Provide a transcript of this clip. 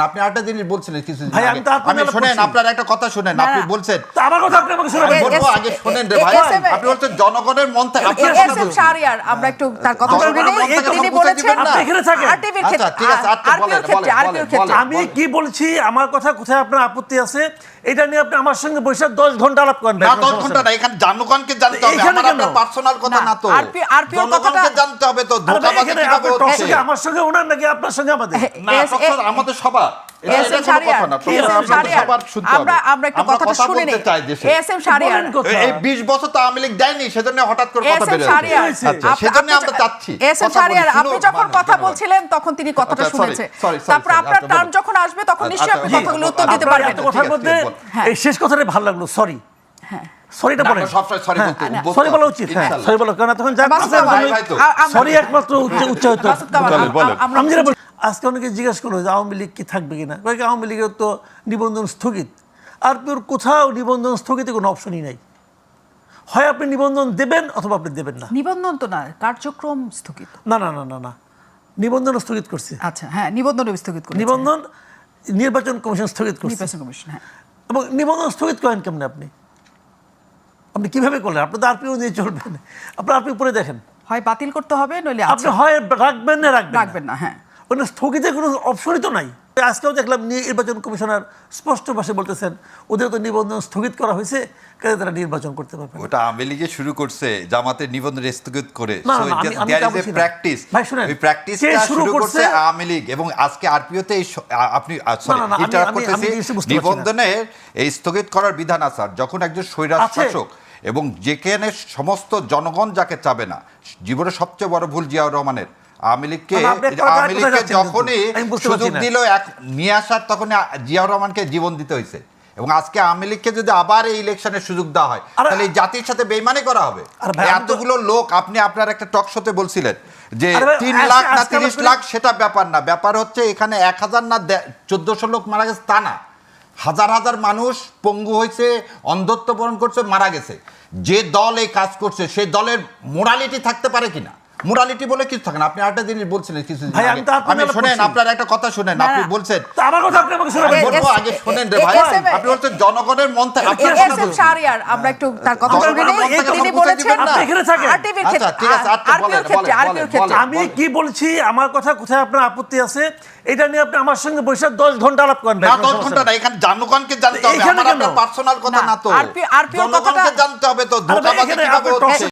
থাকেন আপনি আরেকটা জিনিস বলছিলেন কিছু ভাই, আমি তো নামে শুনেন আপনার একটা কথা শুনেন আপনি বলছেন। তা আমার কথা আপনি আমাকে শোনাবেন। আমি বলব আগে শুনেন রে ভাই। আপনি বলছেন জনগণের মন থেকে আপনি এস শোনাবেন। এম শাহরিয়ার আমরা একটু তার কথা শুনে নিই। তিনি বলেছেন না। আপনি এখানে থাকেন। আরটিভির আচ্ছা, ঠিক আছে, আচ্ছা, বলেন, বলেন, আমি কি বলছি আমার কথা কোথায় আপনার আপত্তি আছে? এটা নিয়ে আপনি আমার সঙ্গে বসে দশ ঘণ্টা আলাপ করেন ভাই, না কোনো দশ সমস্যা ঘণ্টা না এখানে জনগণকে জানতে হবে আমার আপনার পার্সোনাল কথা না, তো। RPO জনগণকে কথাটা- জানতে হবে তো ধোঁকাবাজি কীভাবে হচ্ছে? আমার সঙ্গে ওনার নাকি আপনার সঙ্গে আমাদের? না আমাদের সবার শুনতে আমরা হবে। আমরা একটু আমরা কথাটা কথা শুনে বলতে নিই চাই দেশে। এস এম শাহরিয়ার বলেন কথা। এই- এই 20 বছর তো আওয়ামী লীগ দেয়নি সেজন্য হঠাৎ করে কথা এস এম বের শাহরিয়ার হয়েছে। আপনি- সেজন্য আপনি- আমরা চাচ্ছি এস এম কথা বলি, শাহরিয়ার শুনুন, আপনি যখন কথা ধন্যবাদ। বলছিলেন তখন তিনি কথাটা শুনেছে sorry, sorry, তারপর আপনার আপনি যখন আসবে তখন নিশ্চয়ই আপনি কথাগুলো উত্তর দিতে পারবেন কথার মধ্যে বল। হ্যাঁ। এই শেষ কথাটা ভালো লাগল সরি হ্যাঁ সরিটা না, বলেন সরি বলা উচিত হ্যাঁ সরি বলা কারণ তখন যা মাসুদ করছেন, কামাল, ভাই, ভাই তো। আ- আমরা- সরি একমাত্র উচ্চারিত মাসুদ কামাল, বলেন, বলেন। আম- আমরা আমি যেটা বলি আজকে অনেকে জিজ্ঞেস করল যে আওয়ামী লীগ কি থাকবে কিনা? কয়েক আওয়ামী লীগের তো নিবন্ধন স্থগিত। আর তোর কোথাও নিবন্ধন স্থগিতে কোনো অপশনই নাই। হয় আপনি নিবন্ধন দেবেন অথবা আপনি দেবেন না। নিবন্ধন তো না কার্যক্রম স্থগিত। না না না না না। নিবন্ধন স্থগিত করছে। আচ্ছা হ্যাঁ নিবন্ধন স্থগিত করেছে নিবন্ধন নির্বাচন কমিশন স্থগিত করছে। নির্বাচন কমিশন হ্যাঁ। এবং নিবন্ধন স্থগিত করেন কেমনে আপনি? আপনি কীভাবে করলেন? আপনি তো আরপিও নিয়ে চলবেন। আপনি আরপি উপরে দেখেন। হয় বাতিল করতে হবে নইলে আপনি হয় রাখবেন না রাখবেন। রাখবেন না হ্যাঁ। ওখানে স্থগিতের কোনো অপশনই তো নাই। আজকেও দেখলাম নির্বাচন কমিশনার স্পষ্ট ভাষায় বলতেছেন ওদের তো নিবন্ধন স্থগিত করা হয়েছে কাজে তারা নির্বাচন করতে পারবে ওটা আওয়ামী লীগে শুরু করছে জামাতের নিবন্ধন স্থগিত করে। প্র্যাকটিস ওই প্র্যাকটিসটা শুরু করছে? আওয়ামী লীগ এবং আজকে আরপিওতে এই আপনি ইন্টারাপ্ট করতেছি। নিবন্ধনের এই স্থগিত করার বিধান আছে। আর যখন একজন স্বৈরাজ শাসক এবং যেখানে সমস্ত জনগণ যাকে চাবে না জীবনের সবচেয়ে বড় ভুল জিয়াউর রহমানের আওয়ামী লীগকে না, না, আপনি একটা আওয়ামী লীগকে যখনই কিন্তু? আমি বুঝতে সুযোগ দিল এক নিয়ে আসার তখন জিয়াউর রহমানকে জীবন দিতে হয়েছে। এবং আজকে আওয়ামী লীগকে যদি আবার এই ইলেকশনের সুযোগ দেওয়া হয় তাহলে এই জাতির সাথে বেইমানি করা হবে। আরে ভাই, আমি তো- এতগুলো লোক আপনি আপনার একটা টক শোতে বলছিলেন যে তিন লাখ না তিরিশ লাখ সেটা ব্যাপার না। ব্যাপার হচ্ছে এখানে এক হাজার না চোদ্দশো লোক মারা গেছে তা না। হাজার হাজার মানুষ পঙ্গু হয়েছে অন্ধত্ব বরণ করছে মারা গেছে। যে দল এই কাজ করছে সেই দলের মোরালিটি থাকতে পারে কিনা? মোরালিটি বলে কিছু থাকে না। আপনি আরেকটা জিনিস বলছিলেন কিছু আমি শোনেন আপনার একটা কথা শুনেন। আপনি বলছেন আমার কথা আপনি আমাকে আমি বলব আগে শোনেন রে ভাই। এস এম এ- আপনি বলছেন জনগণের মন থেকে আপনি এ- শাহরিয়ার আমরা একটু তার কথা শুনে নিই। আমরা থেকে তিনি বলেছেন আপনি এখানে থাকেন। আরটিভির আচ্ছা, ঠিক আছে, বলেন, বলেন, আরপিওর বলেন, ক্ষেত্রে। বলেন। আমি কি বলছি? আমার কথা কোথায় আপনার আপত্তি আছে? এটা নিয়ে আপনি আমার সঙ্গে বসে দশ ঘণ্টা আলাপ করেন না কোনো দশ সমস্যা ঘণ্টা না এখানে জনগণকে জানতে হবে। আমার পার্সোনাল কথা না, তো। কথাটা- জানতে হবে তো ধোকাবাজি কীভাবে